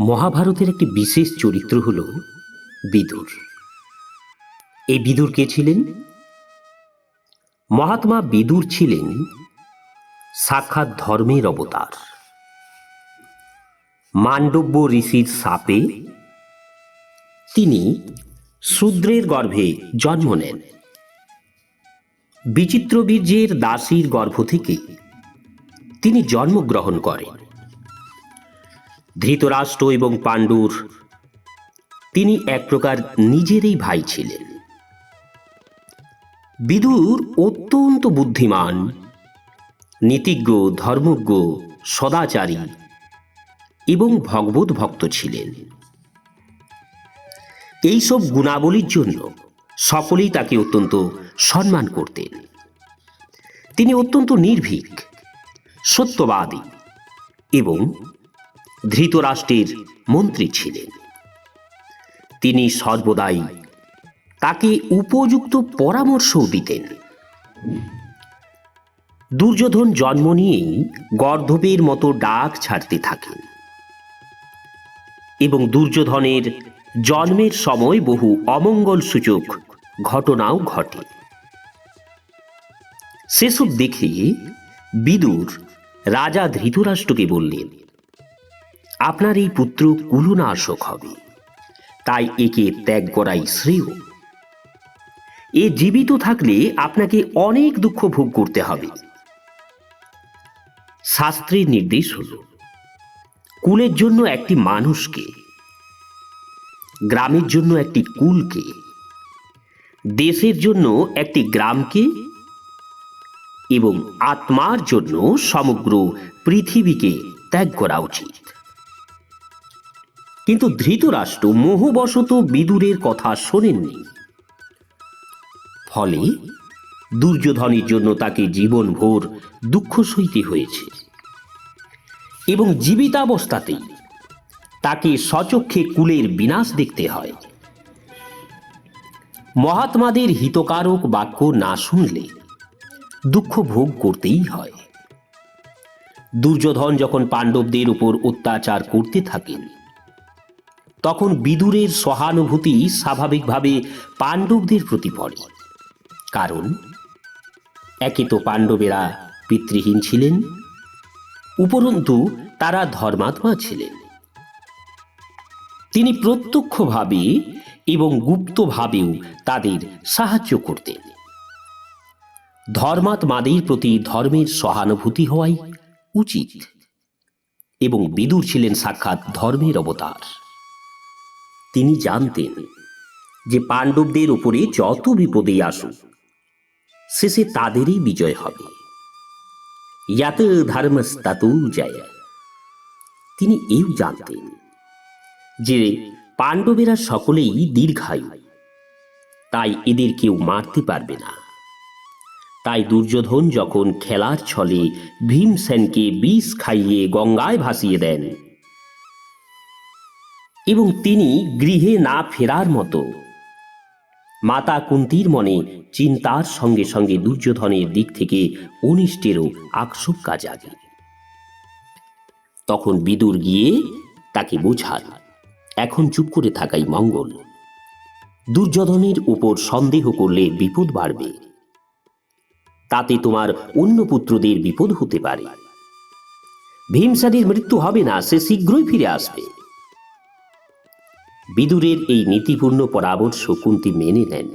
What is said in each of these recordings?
মহাভারতের একটি বিশেষ চরিত্র হল বিদুর। এই বিদুর কে ছিলেন? মহাত্মা বিদুর ছিলেন সাক্ষাৎ ধর্মের অবতার। মান্ডব্য ঋষির সাপে তিনি শূদ্রের গর্ভে জন্ম নেন। বিচিত্র বীর্যের দাসীর গর্ভ থেকে তিনি জন্মগ্রহণ করেন। ধৃতরাষ্ট্র এবং পাণ্ডুর। তিনি এক প্রকার নিজেরই ভাই ছিলেন। বিদুর অত্যন্ত বুদ্ধিমান, নীতিজ্ঞ, ধর্মজ্ঞ, সদাচারী এবং ভগবত ভক্ত ছিলেন। এইসব গুণাবলীর জন্য সকলেই তাকে অত্যন্ত সম্মান করতেন। তিনি অত্যন্ত নির্ভীক, সত্যবাদী এবং ধৃতরাষ্ট্রের মন্ত্রী ছিলেন। তিনি সর্বদাই তাকে উপযুক্ত পরামর্শও দিতেন। দুর্যোধন জন্ম নিয়েই গর্ধবের মতো ডাক ছাড়তে থাকেন। এবং দুর্যোধনের জন্মের সময় বহু অমঙ্গল সূচক ঘটনাও ঘটে। সেসব দেখে বিদুর রাজা ধৃতরাষ্ট্রকে বললেন আপনার এই পুত্র কুলনাশক হবে। তাই একে ত্যাগ করাই শ্রেয়। এ জীবিত থাকলে আপনাকে অনেক দুঃখ ভোগ করতে হবে। শাস্ত্রের নির্দেশ হল, কুলের জন্য একটি মানুষকে, গ্রামের জন্য একটি কুলকে, দেশের জন্য একটি গ্রামকে এবং আত্মার জন্য সমগ্র পৃথিবীকে ত্যাগ করা উচিত। কিন্তু ধৃতরাষ্ট্র মোহবশত বিদুরের কথা শোনেননি। ফলে দুর্যোধনের জন্য তাকে জীবনভর দুঃখ সইতে হয়েছে। এবং জীবিতাবস্থাতেই তাকে সচক্ষে কুলের বিনাশ দেখতে হয়। মহাত্মাদের হিতকারক বাক্য না শুনলে দুঃখ ভোগ করতেই হয়। দুর্যোধন যখন পাণ্ডবদের উপর অত্যাচার করতে থাকেন তখন বিদুরের সহানুভূতি স্বাভাবিকভাবে পাণ্ডবদের প্রতি পড়ে। কারণ, একে তো পাণ্ডবেরা পিতৃহীন ছিলেন, উপরন্তু তারা ধর্মাত্মা ছিলেন। তিনি প্রত্যক্ষভাবে এবং গুপ্তভাবেও তাদের সাহায্য করতেন। ধর্মাত্মাদের প্রতি ধর্মের সহানুভূতি হওয়াই উচিত। এবং বিদুর ছিলেন সাক্ষাৎ ধর্মের অবতার। তিনি জানতেন যে পাণ্ডবদের উপরে যত বিপদেই আসুক, শেষে তাদেরই বিজয় হবে। ইয়াত ধর্মস্তাতু জয়। তিনি এও জানতেন যে পাণ্ডবেরা সকলেই দীর্ঘায়ু, তাই এদের কেউ মারতে পারবে না। তাই দুর্যোধন যখন খেলার ছলে ভীমসেনকে বিষ খাইয়ে গঙ্গায় ভাসিয়ে দেন এবং তিনি গৃহে না ফেরার মতো। মাতা কুন্তির মনে চিন্তার সঙ্গে সঙ্গে দুর্যোধনের দিক থেকে অনিষ্টেরও আশঙ্কা জাগে তখন বিদুর গিয়ে তাকে বোঝান এখন চুপ করে থাকাই মঙ্গল। দুর্যোধনের উপর সন্দেহ করলে বিপদ বাড়বে। তাতে তোমার অন্য পুত্রদের বিপদ হতে পারে। ভীমসানের মৃত্যু হবে না, সে শীঘ্রই ফিরে আসবে। বিদুরের এই নীতিপূর্ণ পরামর্শ কুন্তি মেনে নেন।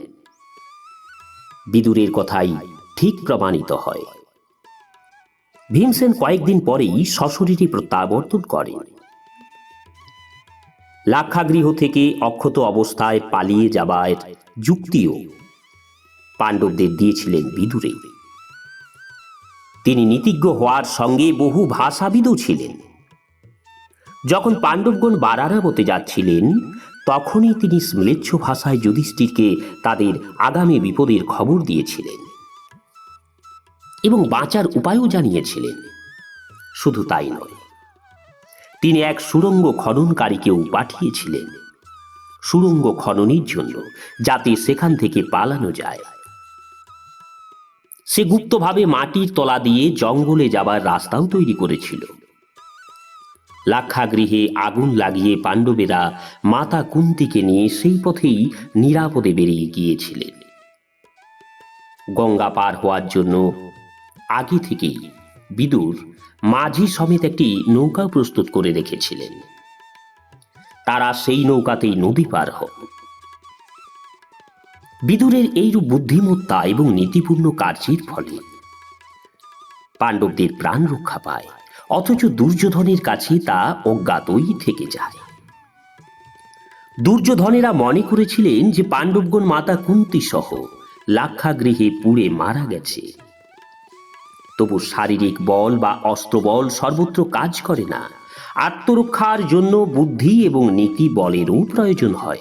বিদুরের কথাই ঠিক প্রমাণিত হয়। ভীমসেন কয়েকদিন পরেই সশরীরে প্রত্যাবর্তন করেন। লাক্ষাগৃহ থেকে অক্ষত অবস্থায় পালিয়ে যাবার যুক্তিও পাণ্ডবদের দিয়েছিলেন বিদুরে। তিনি নীতিজ্ঞ হওয়ার সঙ্গে বহু ভাষাবিদও ছিলেন। যখন পাণ্ডবগণ বারারাবতে যাচ্ছিলেন, তখনই তিনি স্মলেচ্ছ ভাষায় যুধিষ্ঠিরকে তাদের আগামী বিপদের খবর দিয়েছিলেন এবং বাঁচার উপায়ও জানিয়েছিলেন। শুধু তাই নয়, তিনি এক সুড়ঙ্গ খননকারীকেও পাঠিয়েছিলেন। সুড়ঙ্গ খননের জন্য যাতে সেখান থেকে পালানো যায়। সে গুপ্তভাবে মাটির তলা দিয়ে জঙ্গলে যাবার রাস্তাও তৈরি করেছিল। লাক্ষাগৃহে আগুন লাগিয়ে পাণ্ডবেরা মাতা কুন্তিকে নিয়ে সেই পথেই নিরাপদে বেরিয়ে গিয়েছিলেন। গঙ্গা পার হওয়ার জন্য আগে থেকেই বিদুর মাঝি সমেত একটি নৌকা প্রস্তুত করে রেখেছিলেন। তারা সেই নৌকাতেই নদী পার হন। বিদুরের এইরূপ বুদ্ধিমত্তা এবং নীতিপূর্ণ কার্যের ফলে পাণ্ডবদের প্রাণ রক্ষা পায়। অথচ দুর্যোধনের কাছে তা অজ্ঞাতই থেকে যায়। দুর্যোধনেরা মনে করেছিলেন যে পাণ্ডবগণ মাতা কুন্তি সহ লাক্ষাগৃহে পুড়ে মারা গেছে। তবু শারীরিক বল বা অস্ত্রবল সর্বত্র কাজ করে না। আত্মরক্ষার জন্য বুদ্ধি এবং নীতি বলেরও প্রয়োজন হয়।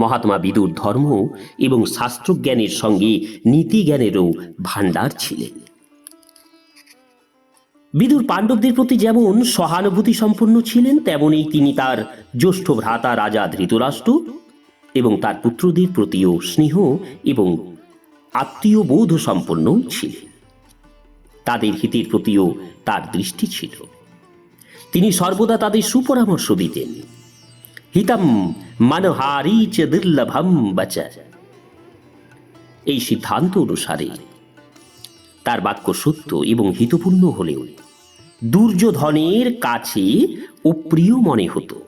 মহাত্মা বিদুর ধর্ম এবং শাস্ত্রজ্ঞানের সঙ্গে নীতিজ্ঞানেরও ভাণ্ডার ছিলেন। বিদুর পাণ্ডবদের প্রতি যেমন সহানুভূতি সম্পন্ন ছিলেন তেমনই তিনি তার জ্যেষ্ঠ ভ্রাতা রাজা ধৃতরাষ্ট্র এবং তার পুত্রদের প্রতিও স্নেহ এবং আত্মীয় বোধ সম্পন্ন ছিলেন। তাদের হিতের প্রতিও তার দৃষ্টি ছিল। তিনি সর্বদা তাদের সুপরামর্শ দিতেন। হিতম মনহারি চ দুর্লভম বচ। এই সিদ্ধান্ত অনুসারে তার বাক্য সত্য এবং হিতপূর্ণ হলেও দুর্যোধনের কাছে অপ্রিয় মনে হতো।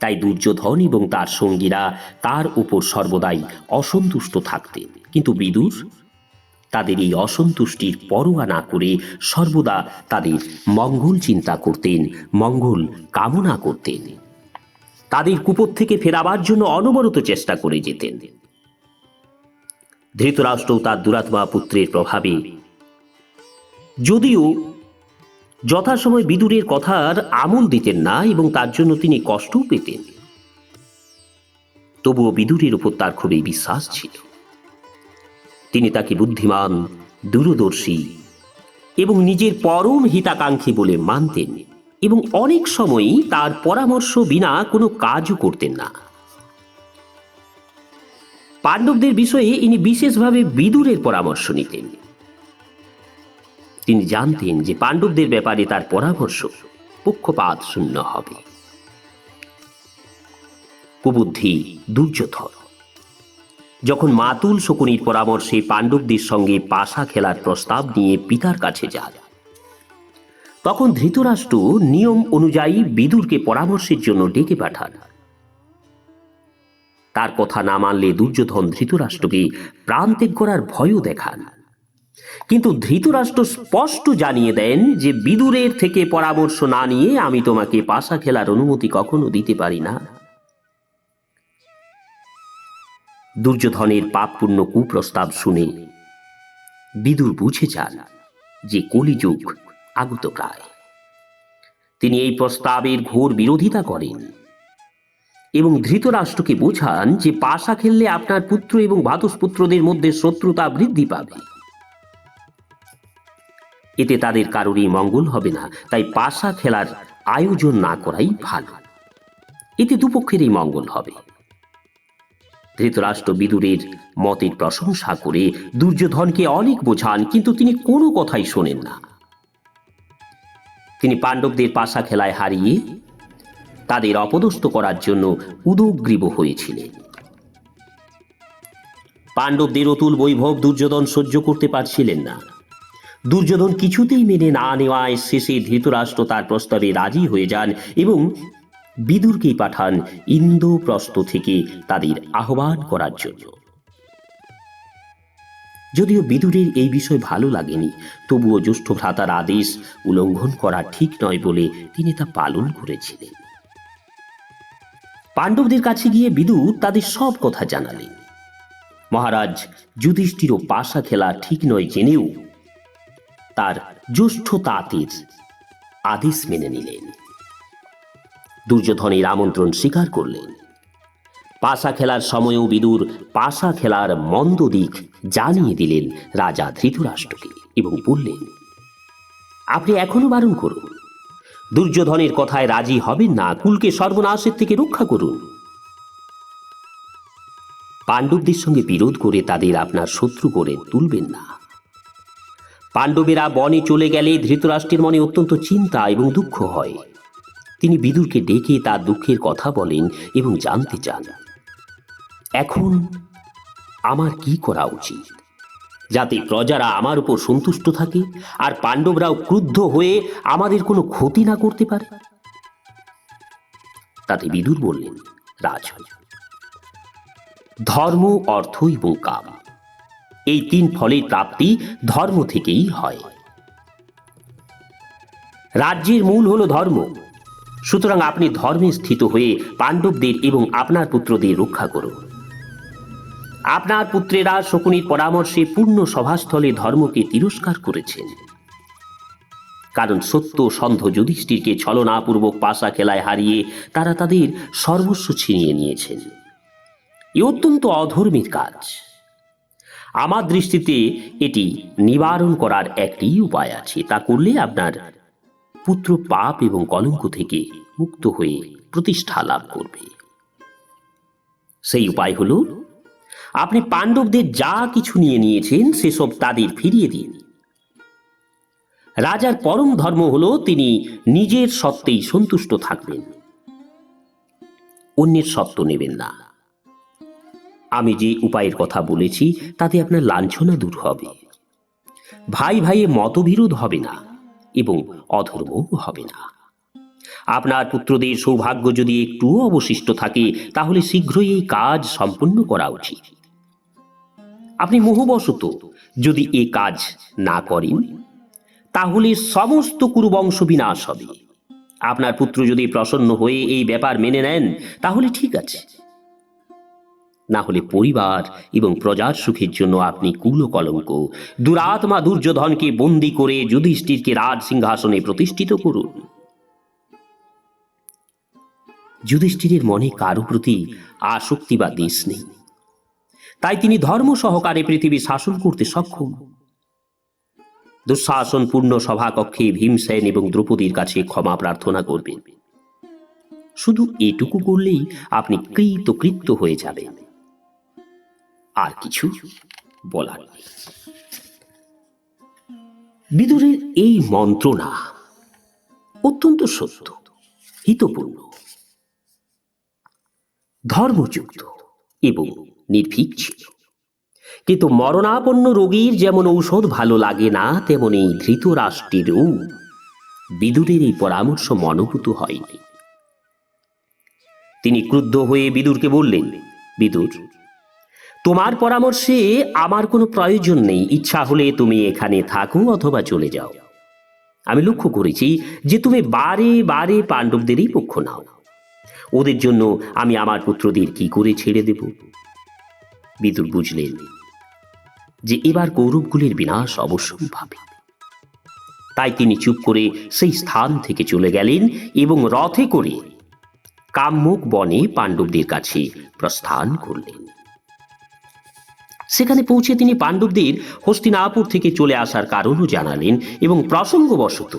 তাই দুর্যোধন এবং তার সঙ্গীরা তার উপর সর্বদাই অসন্তুষ্ট থাকতেন। কিন্তু বিদুর, তাদের এই অসন্তুষ্টির পরোয়া না করে সর্বদা তাদের মঙ্গল চিন্তা করতেন, মঙ্গল কামনা করতেন। তাদের কুপত থেকে ফেরাবার জন্য অনবরত চেষ্টা করে যেতেন। ধৃতরাষ্ট্র তার দুরাত্মা পুত্রের প্রভাবে, যদিও যথাসময় বিদুরের কথার আমল দিতেন না এবং তার জন্য তিনি কষ্টও পেতেন। তবুও বিদুরের উপর তার খুবই বিশ্বাস ছিল। তিনি তাকে বুদ্ধিমান, দূরদর্শী এবং নিজের পরম হিতাকাঙ্ক্ষী বলে মানতেন এবং অনেক সময়ই তার পরামর্শ বিনা কোনো কাজও করতেন না। পাণ্ডবদের বিষয়ে ইনি বিশেষভাবে বিদুরের পরামর্শ নিতেন। তিনি জানতেন যে পাণ্ডবদের ব্যাপারে তার পরামর্শ পক্ষপাত শূন্য হবে। কুবুদ্ধি দুর্যোধন। যখন মাতুল শকুনির পরামর্শে পাণ্ডবদের সঙ্গে পাশা খেলার প্রস্তাব নিয়ে পিতার কাছে যান, তখন ধৃতরাষ্ট্র নিয়ম অনুযায়ী বিদুরকে পরামর্শের জন্য ডেকে পাঠান। তার কথা না মানলে দুর্যোধন ধৃতরাষ্ট্রকে প্রান্তিক করার ভয়ও দেখান। কিন্তু ধৃতরাষ্ট্র স্পষ্ট জানিয়ে দেন যে বিদুরের থেকে পরামর্শ না নিয়ে আমি তোমাকে পাশা খেলার অনুমতি কখনো দিতে পারি না। দুর্যোধনের পাপপূর্ণ কুপ্রস্তাব শুনে বিদুর বুঝে যান যে কলিযুগ আগত প্রায়। তিনি এই প্রস্তাবের ঘোর বিরোধিতা করেন এবং ধৃতরাষ্ট্রকে বোঝান যে পাশা খেললে আপনার পুত্র এবং ভাতসপুত্রদের মধ্যে শত্রুতা বৃদ্ধি পাবে। এতে তাদের কারোরই মঙ্গল হবে না, তাই পাশা খেলার আয়োজন না করাই ভালো। এতে দুপক্ষেরই মঙ্গল হবে। ধৃতরাষ্ট্র বিদুরের মতের প্রশংসা করে দুর্যোধনকে অনেক বোঝান, কিন্তু তিনি কোনো কথাই শোনেন না। তিনি পাণ্ডবদের পাশা খেলায় হারিয়ে তাদের অপদস্থ করার জন্য উদগ্রীব হয়েছিলেন। পাণ্ডবদের অতুল বৈভব দুর্যোধন সহ্য করতে পারছিলেন না। দুর্যোধন কিছুতেই মেনে না নেওয়ায় শেষে ধৃতরাষ্ট্র তার প্রস্তাবে রাজি হয়ে যান এবং বিদুরকেই পাঠান ইন্দ্রপ্রস্থ থেকে তাদের আহ্বান করার জন্য। যদিও বিদুরের এই বিষয় ভালো লাগেনি, তবুও জ্যেষ্ঠ ভ্রাতার আদেশ উল্লঙ্ঘন করা ঠিক নয় বলে তিনি তা পালন করেছিলেন। পাণ্ডবদের কাছে গিয়ে বিদুর তাদের সব কথা জানালেন। মহারাজ যুধিষ্ঠিরও পাশা খেলা ঠিক নয় জেনেও তার জ্যেষ্ঠ তাঁতের আদেশ মেনে নিলেন। দুর্যোধনের আমন্ত্রণ স্বীকার করলেন। পাশা খেলার সময়ও বিদুর পাশা খেলার মন্দ দিক জানিয়ে দিলেন রাজা ধৃতরাষ্ট্রকে এবং বললেন, আপনি এখনও বারণ করুন। দুর্যোধনের কথায় রাজি হবেন না। কুলকে সর্বনাশের থেকে রক্ষা করুন। পাণ্ডবদের সঙ্গে বিরোধ করে তাদের আপনার শত্রু করে তুলবেন না। পাণ্ডবেরা বনে চলে গেলে ধৃতরাষ্ট্রের মনে অত্যন্ত চিন্তা এবং দুঃখ হয়। তিনি বিদুরকে ডেকে তার দুঃখের কথা বলেন এবং জানতে চান, এখন আমার কি করা উচিত? যাতে প্রজারা আমার উপর সন্তুষ্ট থাকে আর পাণ্ডবরাও ক্রুদ্ধ হয়ে আমাদের কোনো ক্ষতি না করতে পারে? তাতে বিদুর বললেন, রাজ, ধর্ম অর্থ এবং কাম এই তিন ফলের প্রাপ্তি ধর্ম থেকেই হয়। রাজ্যের মূল হলো ধর্ম। সুতরাং আপনি ধর্মে স্থিত হয়ে পাণ্ডবদের এবং আপনার পুত্রদের রক্ষা করুন। আপনার পুত্রেরা শকুনির পরামর্শে পূর্ণ সভাস্থলে ধর্মকে তিরস্কার করেছেন। কারণ সত্য সন্ধ যুধিষ্ঠিরকে ছলনাপূর্বক পাশা খেলায় হারিয়ে তারা তাদের সর্বস্ব ছিনিয়ে নিয়েছেন। এ অত্যন্ত অধর্মীর কাজ। আমার দৃষ্টিতে এটি নিবারণ করার একটি উপায় আছে। তা করলে আপনার পুত্র পাপ এবং কলঙ্ক থেকে মুক্ত হয়ে প্রতিষ্ঠা লাভ করবে। সেই উপায় হল, আপনি পাণ্ডবদের যা কিছু নিয়ে নিয়েছেন, সেসব তাদের ফিরিয়ে দিন। রাজার পরম ধর্ম হল, তিনি নিজের সত্ত্বেই সন্তুষ্ট থাকবেন। অন্যের সত্ত্ব নেবেন না। আমি যে উপায়ের কথা বলেছি, তাতে আপনার লাঞ্ছনা দূর হবে। ভাই ভাইয়ে মতবিরোধ হবে না এবং অধর্মও হবে না। আপনার পুত্রদের সৌভাগ্য যদি একটুও অবশিষ্ট থাকে, তাহলে শীঘ্রই এই কাজ সম্পন্ন করা উচিত। আপনি মোহবশত যদি এ কাজ না করেন, তাহলে সমস্ত কুরুবংশ বিনাশ হবে। আপনার পুত্র যদি প্রসন্ন হয়ে এই ব্যাপার মেনে নেন, তাহলে ঠিক আছে। না হলে পরিবার এবং প্রজার সুখের জন্য আপনি কুল কলঙ্ক দুরাত্মা দুর্যোধনকে বন্দি করে যুধিষ্ঠিরকে রাজ সিংহাসনে প্রতিষ্ঠিত করুন। যুধিষ্ঠিরের মনে কারও প্রতি আসক্তি বা দেশ নেই। তাই তিনি ধর্ম সহকারে পৃথিবী শাসন করতে সক্ষম। দুঃশাসনপূর্ণ সভাকক্ষে ভীমসেন এবং দ্রৌপদীর কাছে ক্ষমা প্রার্থনা করবেন। শুধু এটুকু করলেই আপনি কৃতকৃত্য হয়ে যাবেন। আর কিছু বলার বিদুরের এই মন্ত্রণা অত্যন্ত সত্য, হিতপূর্ণ, ধর্মযুক্ত এবং নির্ভীক ছিল। কিন্তু মরণাপন্ন রোগীর যেমন ঔষধ ভালো লাগে না তেমন এই তেমনি ধৃতরাষ্ট্রেরও বিদুরের এই পরামর্শ মনোভূত হয়নি। তিনি ক্রুদ্ধ হয়ে বিদুরকে বললেন, বিদুর তোমার পরামর্শে আমার কোনো প্রয়োজন নেই। ইচ্ছা হলে তুমি এখানে থাকো অথবা চলে যাও। আমি লক্ষ্য করেছি যে তুমি বারে বারে পাণ্ডবদেরই পক্ষ নাও। ওদের জন্য আমি আমার পুত্রদের কি করে ছেড়ে দেব? বিদুর বুঝলেন যে এবার কৌরবগুলির বিনাশ অবশ্যই ভাবে তাই তিনি চুপ করে সেই স্থান থেকে চলে গেলেন এবং রথে করে কাম্যক বনে পাণ্ডবদের কাছে প্রস্থান করলেন। সেখানে পৌঁছে তিনি পাণ্ডবদের হস্তিনাপুর থেকে চলে আসার কারণও জানালেন এবং প্রসঙ্গবশত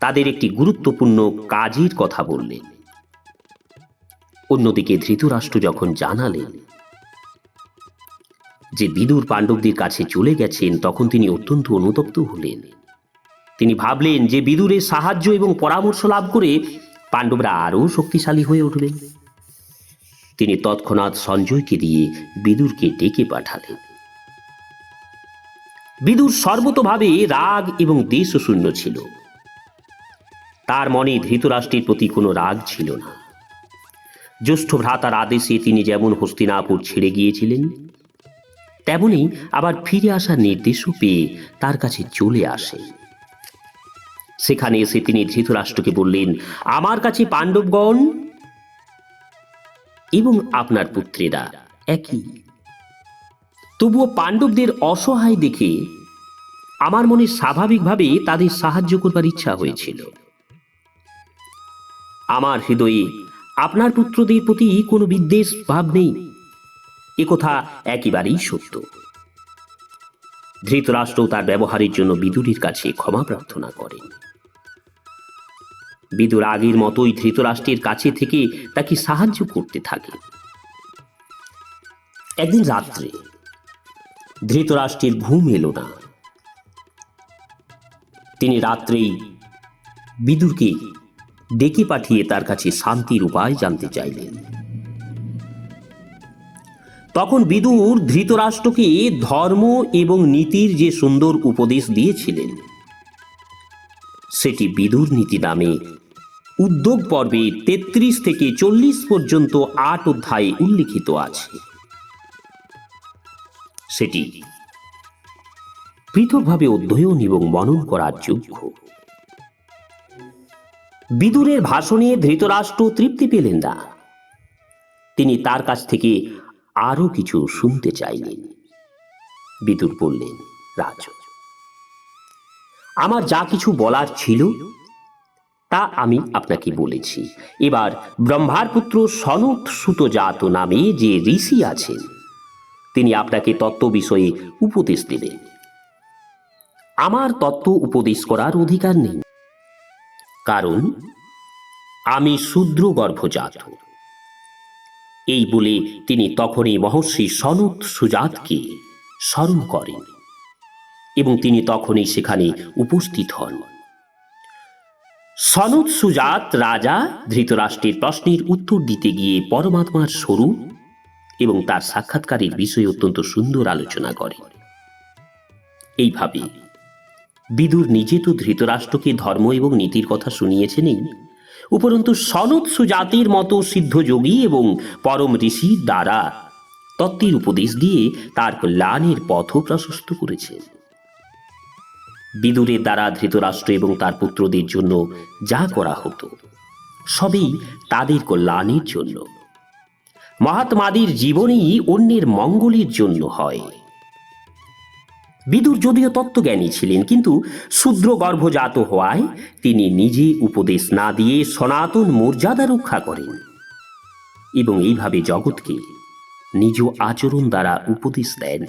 তাদের একটি গুরুত্বপূর্ণ কাজের কথা বললেন। অন্যদিকে ধৃতরাষ্ট্র যখন জানালেন যে বিদুর পাণ্ডবদের কাছে চলে গেছেন, তখন তিনি অত্যন্ত অনুতপ্ত হলেন। তিনি ভাবলেন যে বিদুরের সাহায্য এবং পরামর্শ লাভ করে পাণ্ডবরা আরও শক্তিশালী হয়ে উঠবেন। তিনি তৎক্ষণাৎ সঞ্জয়কে দিয়ে বিদুরকে ডেকে পাঠালেন। বিদুর সর্বতভাবে রাগ এবং দেশশূন্য ছিল। তার মনে ধৃতরাষ্ট্রের প্রতি কোনো রাগ ছিল না। জ্যেষ্ঠ ভ্রাতার আদেশে তিনি যেমন হস্তিনাপুর ছেড়ে গিয়েছিলেন, তেমনি আবার ফিরে আসার নির্দেশও পেয়ে তার কাছে চলে আসে। সেখানে এসে তিনি ধৃতরাষ্ট্রকে বললেন, আমার কাছে পাণ্ডবগণ এবং আপনার পুত্রেরা একই। তবুও পাণ্ডবদের অসহায় দেখে আমার মনে স্বাভাবিকভাবে তাদের সাহায্য করবার ইচ্ছা হয়েছিল। আমার হৃদয়ে আপনার পুত্রদের প্রতি কোনো বিদ্বেষ ভাব নেই। একথা একেবারেই সত্য। ধৃতরাষ্ট্র তার ব্যবহারের জন্য বিদুরের কাছে ক্ষমা প্রার্থনা করেন। বিদুর আগের মতোই ধৃতরাষ্ট্রের কাছে থেকে তাকে সাহায্য করতে থাকে। একদিন রাত্রে ধৃতরাষ্ট্রের ঘুম এলো না। তিনি রাত্রেই বিদুরকে ডেকে পাঠিয়ে তার কাছে শান্তির উপায় জানতে চাইলেন। তখন বিদুর ধৃতরাষ্ট্রকে ধর্ম এবং নীতির যে সুন্দর উপদেশ দিয়েছিলেন, সেটি বিদুর নীতি নামে উদ্যোগ পর্বে তেত্রিশ থেকে চল্লিশ পর্যন্ত আট অধ্যায়ে উল্লিখিত আছে। সেটি পৃথকভাবে অধ্যয়ন এবং মনন করার যোগ্য। বিদুরের ভাষণে ধৃতরাষ্ট্র তৃপ্তি পেলেন না। তিনি তার কাছ থেকে আরও কিছু শুনতে চাইলেন। বিদুর বললেন, রাজ, আমার যা কিছু বলার ছিল তা আমি আপনাকে বলেছি। এবার ব্রহ্মার পুত্র সনত সুতজাত নামে যে ঋষি আছেন, তিনি আপনাকে তত্ত্ব বিষয়ে উপদেশ দেবেন। আমার তত্ত্ব উপদেশ করার অধিকার নেই। কারণ আমি শূদ্র গর্ভজাত এই বলে তিনি তখনই মহর্ষি সনত সুজাতকে স্মরণ করেন এবং তিনি তখনই সেখানে উপস্থিত হন। সনত সুজাত রাজা ধৃতরাষ্ট্রের প্রশ্নের উত্তর দিতে গিয়ে পরমাত্মার স্বরূপ এবং তার সাক্ষাৎকারের বিষয়ে অত্যন্ত সুন্দর আলোচনা করে। এইভাবে বিদুর নিজে তো ধৃতরাষ্ট্রকে ধর্ম এবং নীতির কথা শুনিয়েছেনই, উপরন্তু সনত সুজাতির মতো সিদ্ধযোগী এবং পরম ঋষি দ্বারা তত্ত্বের উপদেশ দিয়ে তার কল্যাণের পথ প্রশস্ত করেছেন। বিদুরের দ্বারা ধৃতরাষ্ট্র এবং তার পুত্রদের জন্য যা করা হতো, সবই তাদের কল্যাণের জন্য। মহাত্মাদের জীবনেই অন্যের মঙ্গলের জন্য হয়। বিদুর যদিও তত্ত্বজ্ঞানী ছিলেন, কিন্তু শূদ্র গর্ভজাত হওয়ায় তিনি নিজে উপদেশ না দিয়ে সনাতন মর্যাদা রক্ষা করেন এবং এইভাবে জগৎকে নিজ আচরণ দ্বারা উপদেশ দেন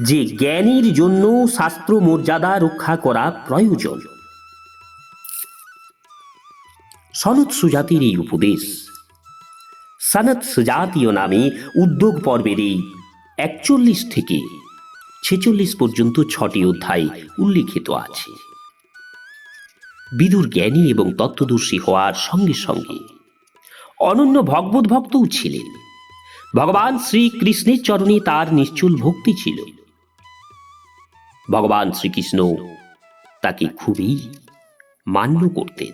যে জ্ঞানীর জন্য শাস্ত্র মর্যাদা রক্ষা করা প্রয়োজন। সনত সুজাতির এই উপদেশ সনত সুজাতীয় নামে উদ্যোগ পর্বের এই একচল্লিশ থেকে ছেচল্লিশ পর্যন্ত ছটি অধ্যায় উল্লিখিত আছে। বিদুর জ্ঞানী এবং তত্ত্বদর্শী হওয়ার সঙ্গে সঙ্গে অনন্য ভগবত ভক্তও ছিলেন। ভগবান শ্রীকৃষ্ণের চরণে তার নিশ্চল ভক্তি ছিল। ভগবান শ্রীকৃষ্ণ তাকে খুবই মান্য করতেন।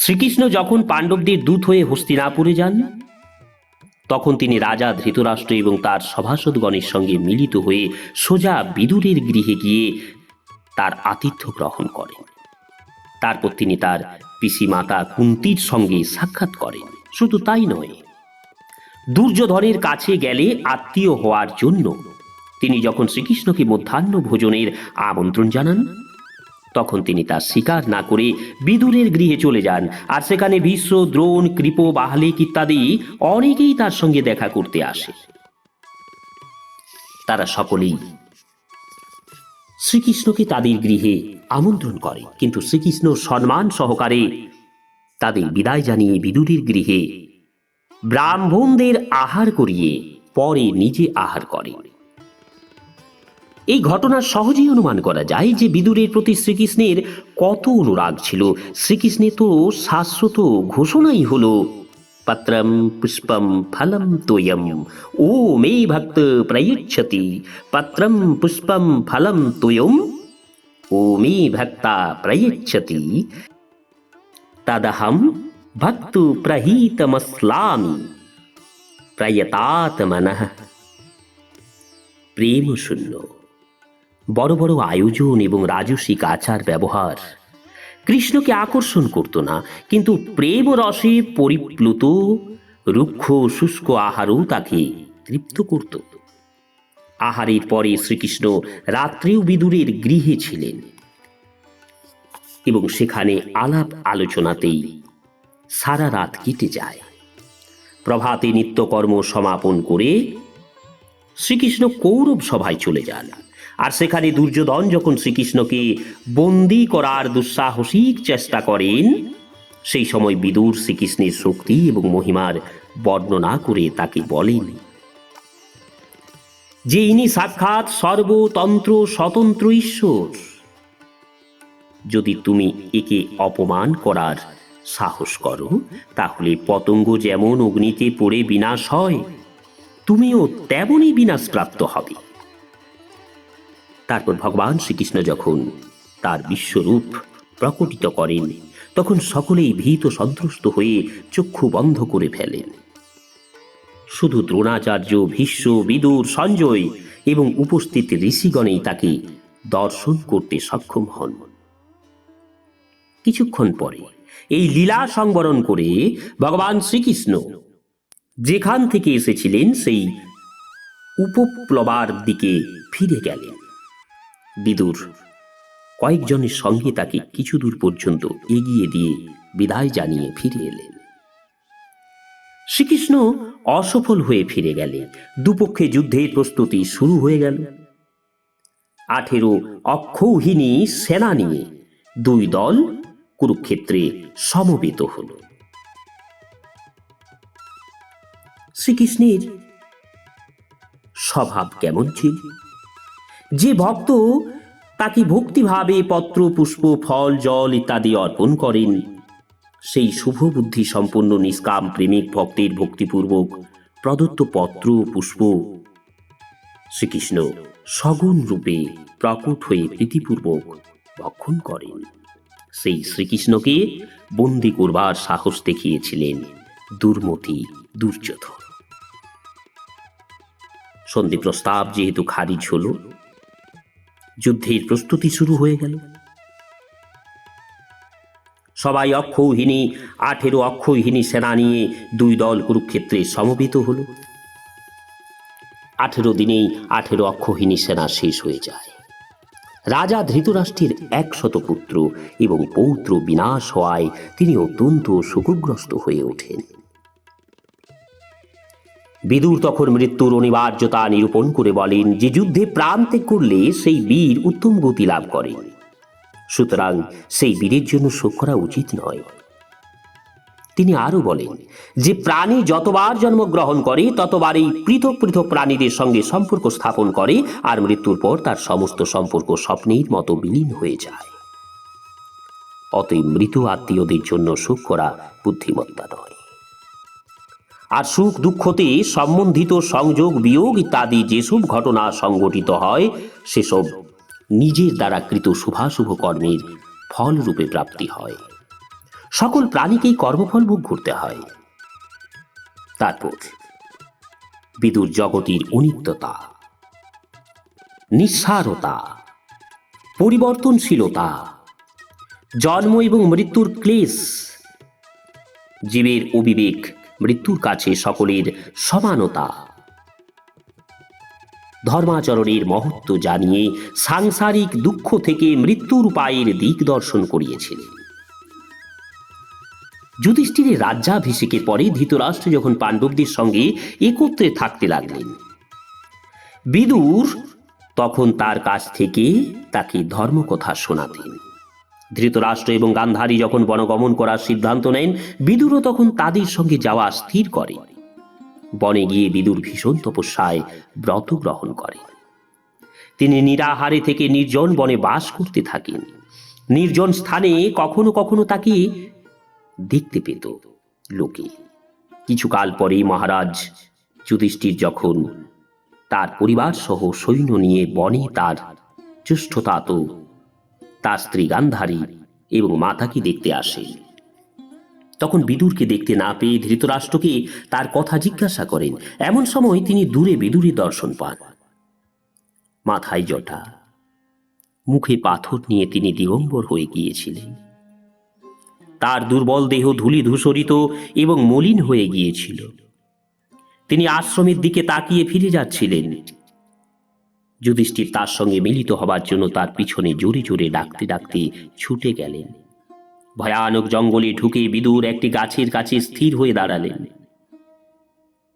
শ্রীকৃষ্ণ যখন পাণ্ডবদের দূত হয়ে হস্তিনাপুরে যান, তখন তিনি রাজা ধৃতরাষ্ট্র এবং তার সভাসদগণের সঙ্গে মিলিত হয়ে সোজা বিদুরের গৃহে গিয়ে তার আতিথ্য গ্রহণ করেন। তারপর তিনি তার পিসিমাতা কুন্তির সঙ্গে সাক্ষাৎ করেন। শুধু তাই নয়, দুর্যোধনের কাছে গেলে আত্মীয় হওয়ার জন্য তিনি যখন শ্রীকৃষ্ণকে মধ্যাহ্ন ভোজনের আমন্ত্রণ জানান, তখন তিনি তা স্বীকার না করে বিদুরের গৃহে চলে যান। আর সেখানে ভীষ্ম, দ্রোণ, কৃপ, বাহলিক ইত্যাদি অনেকেই তার সঙ্গে দেখা করতে আসে। তারা সকলেই শ্রীকৃষ্ণকে তাদের গৃহে আমন্ত্রণ করে। কিন্তু শ্রীকৃষ্ণ সম্মান সহকারে তাদের বিদায় জানিয়ে বিদুরের গৃহে ব্রাহ্মণদের আহার করিয়ে পরে নিজে আহার করেন। এই ঘটনা সহজেই অনুমান করা যায় যে বিদুরের প্রতি শ্রীকৃষ্ণের কত অনুরাগ ছিল। শ্রীকৃষ্ণের তো শাশ্বত ঘোষণাই হলো, পত্রম পুষ্পম ফলম তোয়ম ও মে ভক্ত প্রয়চ্ছতি, পত্রম পুষ্পম ফলম তোয়ম ও মে ভক্তা প্রয়চ্ছতি। তদহম ভক্তু প্রহীতমস্লামি প্রয়তাত মনঃ প্রেম শূন্য। বড় বড় আয়োজন এবং রাজসিক আচার ব্যবহার। কৃষ্ণকে আকর্ষণ করত না, কিন্তু প্রেম রসে পরিপ্লুত, রুক্ষ, শুষ্ক আহারও তাকে তৃপ্ত করত। আহারের পরে শ্রীকৃষ্ণ রাত্রেও বিদুরের গৃহে ছিলেন এবং সেখানে আলাপ আলোচনাতেই সারা রাত কেটে যায়। প্রভাতে নিত্যকর্ম সমাপন করে শ্রীকৃষ্ণ কৌরব সভায় চলে যান। আর সেখানে দুর্যোধন যখন শ্রীকৃষ্ণকে বন্দি করার দুঃসাহসিক চেষ্টা করেন, সেই সময় বিদুর শ্রীকৃষ্ণের শক্তি এবং মহিমার বর্ণনা করে তাকে বলেন, যে ইনি সাক্ষাৎ সর্বতন্ত্র স্বতন্ত্র ঈশ্বর, যদি তুমি একে অপমান করার সাহস করো, তাহলে পতঙ্গ যেমন অগ্নিতে পড়ে বিনাশ হয়, তুমিও তেমনই বিনাশপ্রাপ্ত হবে। তারপর ভগবান শ্রীকৃষ্ণ যখন তার বিশ্বরূপ প্রকটিত করেন, তখন সকলেই ভীত সন্ত্রস্ত হয়ে চক্ষু বন্ধ করে ফেলেন। শুধু দ্রোণাচার্য, ভীষ্ম, বিদুর, সঞ্জয় এবং উপস্থিত ঋষিগণেই তাকে দর্শন করতে সক্ষম হন। কিছুক্ষণ পরে এই লীলা সংবরণ করে ভগবান শ্রীকৃষ্ণ যেখান থেকে এসেছিলেন, সেই উপপ্লবার দিকে ফিরে গেলেন। বিদুর। কয়েকজনের সঙ্গে তাকে কিছু দূর পর্যন্ত এগিয়ে দিয়ে বিদায় জানিয়ে ফিরে এলেন। শ্রীকৃষ্ণ অসফল হয়ে ফিরে গেলে দুপক্ষে যুদ্ধের প্রস্তুতি শুরু হয়ে গেল। আঠেরো অক্ষৌহিনী সেনা নিয়ে দুই দল কুরুক্ষেত্রে সমবেত হল। শ্রীকৃষ্ণের স্বভাব কেমন ছিল? যে ভক্ত তাকে ভক্তিভাবে পত্র, পুষ্প, ফল, জল ইত্যাদি অর্পণ করেন, সেই শুভ বুদ্ধি সম্পন্ন নিষ্কাম প্রেমিক ভক্তের ভক্তিপূর্বক প্রদত্ত পত্র, পুষ্প শ্রীকৃষ্ণ সগুণ রূপে প্রকট হয়ে প্রীতিপূর্বক ভক্ষণ করেন। সেই শ্রীকৃষ্ণকে বন্দি করবার সাহস দেখিয়েছিলেন দুর্মতি, দুর্যোধন। সন্ধি প্রস্তাব যেহেতু খারিজ হল যুদ্ধের প্রস্তুতি শুরু হয়ে গেল। সবাই অক্ষৌহিনী আঠেরো অক্ষৌহিনী সেনা নিয়ে দুই দল কুরুক্ষেত্রে সমবেত হল। আঠেরো দিনেই আঠেরো অক্ষৌহিনী সেনা শেষ হয়ে যায়। রাজা ধৃতরাষ্ট্রের একশত পুত্র এবং পৌত্র বিনাশ হওয়ায় তিনি অত্যন্ত শোকগ্রস্ত হয়ে ওঠেন। বিদুর তখন মৃত্যুর অনিবার্যতা নিরূপণ করে বলেন, যে যুদ্ধে প্রাণ ত্যাগ করলে সেই বীর উত্তম গতি লাভ করে। সুতরাং সেই বীরের জন্য শোক করা উচিত নয়। তিনি আরও বলেন, যে প্রাণী যতবার জন্মগ্রহণ করে ততবার এই পৃথক পৃথক প্রাণীদের সঙ্গে সম্পর্ক স্থাপন করে আর মৃত্যুর পর তার সমস্ত সম্পর্ক স্বপ্নের মতো বিলীন হয়ে যায়। অতএব মৃত আত্মীয়দের জন্য শোক করা বুদ্ধিমত্তা নয়। আর সুখ দুঃখতে সম্বন্ধিত সংযোগ বিয়োগ ইত্যাদি যেসব ঘটনা সংঘটিত হয়, সেসব নিজের দ্বারা কৃত শুভাশুভ কর্মের ফল রূপে প্রাপ্তি হয়। সকল প্রাণীকেই কর্মফল ভোগ করতে হয়। তারপর বিদুর জগতের অনিত্যতা, নিঃসারতা, পরিবর্তনশীলতা, জন্ম এবং মৃত্যুর ক্লেশ, জীবের অবিবেক মৃত্যুর কাছে সকলের সমানতা। ধর্মাচরণের মহত্ব জানিয়ে সাংসারিক দুঃখ থেকে মৃত্যুর উপায়ের দিক দর্শন করিয়েছিলেন। যুধিষ্ঠিরের রাজ্যাভিষেকের পরে ধৃতরাষ্ট্র যখন পাণ্ডবদের সঙ্গে একত্রে থাকতে লাগলেন, বিদুর তখন তার কাছ থেকে তাকে ধর্মকথা শোনাতেন। ধৃতরাষ্ট্র এবং গান্ধারী যখন বনগমন করার সিদ্ধান্ত নেন, বিদুরও তখন তাদের সঙ্গে যাওয়া স্থির করে। বনে গিয়ে বিদুর ভীষণ তপস্যায় ব্রত গ্রহণ করেন তিনি নিরাহারে থেকে নির্জন বনে বাস করতে থাকেন। নির্জন স্থানে কখনো কখনো তাকে দেখতে পেত লোকে। কিছুকাল পরেই মহারাজ যুধিষ্ঠির যখন তার পরিবার সহ সৈন্য নিয়ে বনে তার জ্যেষ্ঠতাত তার স্ত্রী গান্ধারী এবং মাতাকে দেখতে আসে। তখন বিদুরকে দেখতে না পেয়ে ধৃতরাষ্ট্রকে তার কথা জিজ্ঞাসা করেন। এমন সময় তিনি দূরে বিদুরে দর্শন পান। মাথায় জটা, মুখে পাথর নিয়ে তিনি দিগম্বর হয়ে গিয়েছিলেন। তার দুর্বল দেহ ধুলি ধূসরিত এবং মলিন হয়ে গিয়েছিল। তিনি আশ্রমের দিকে তাকিয়ে ফিরে যাচ্ছিলেন। যুধিষ্ঠির তার সঙ্গে মিলিত হবার জন্য তার পিছনে জোরে জোরে ডাকতে ডাকতে ছুটে গেলেন। ভয়ানক জঙ্গলে ঢুকে বিদুর একটি গাছের কাছে স্থির হয়ে দাঁড়ালেন।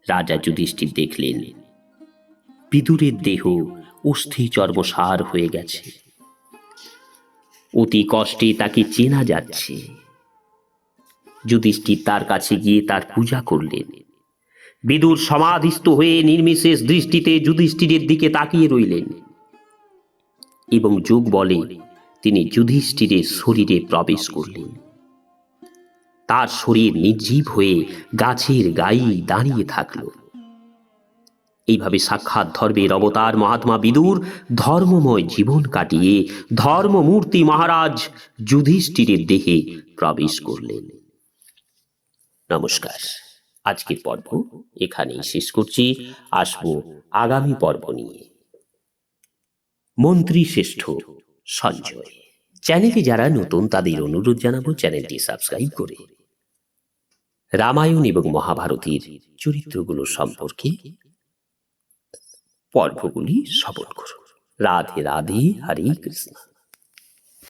রাজা যুধিষ্ঠির দেখলেন, বিদুরের দেহ অস্থি চর্মসার হয়ে গেছে। অতি কষ্টে তাকে চেনা যাচ্ছে। যুধিষ্ঠির তার কাছে গিয়ে তার পূজা করলেন। বিদুর সমাধিস্থ হয়ে নির্বিশেষ দৃষ্টিতে যুধিষ্ঠিরের দিকে তাকিয়ে রইলেন। এবং যুগ বলে তিনি যুধিষ্ঠিরের শরীরে প্রবেশ করলেন। তার শরীর নির্জীব হয়ে গাছের গায়ে দাঁড়িয়ে থাকল। এইভাবে সাক্ষাৎ ধর্মের অবতার মহাত্মা বিদুর ধর্মময় জীবন কাটিয়ে ধর্মমূর্তি মহারাজ যুধিষ্ঠিরের দেহে প্রবেশ করলেন। নমস্কার। আজকের পর্ব এখানেই শেষ করছি। আসব আগামী পর্ব নিয়ে। মন্ত্রী শ্রেষ্ঠ সঞ্জয়। চ্যানেলে যারা নতুন তাদের অনুরোধ জানাব চ্যানেলটি সাবস্ক্রাইব করে। রামায়ণ এবং মহাভারতের চরিত্রগুলো সম্পর্কে পর্বগুলি শ্রবণ করুন রাধে রাধে হরে কৃষ্ণ।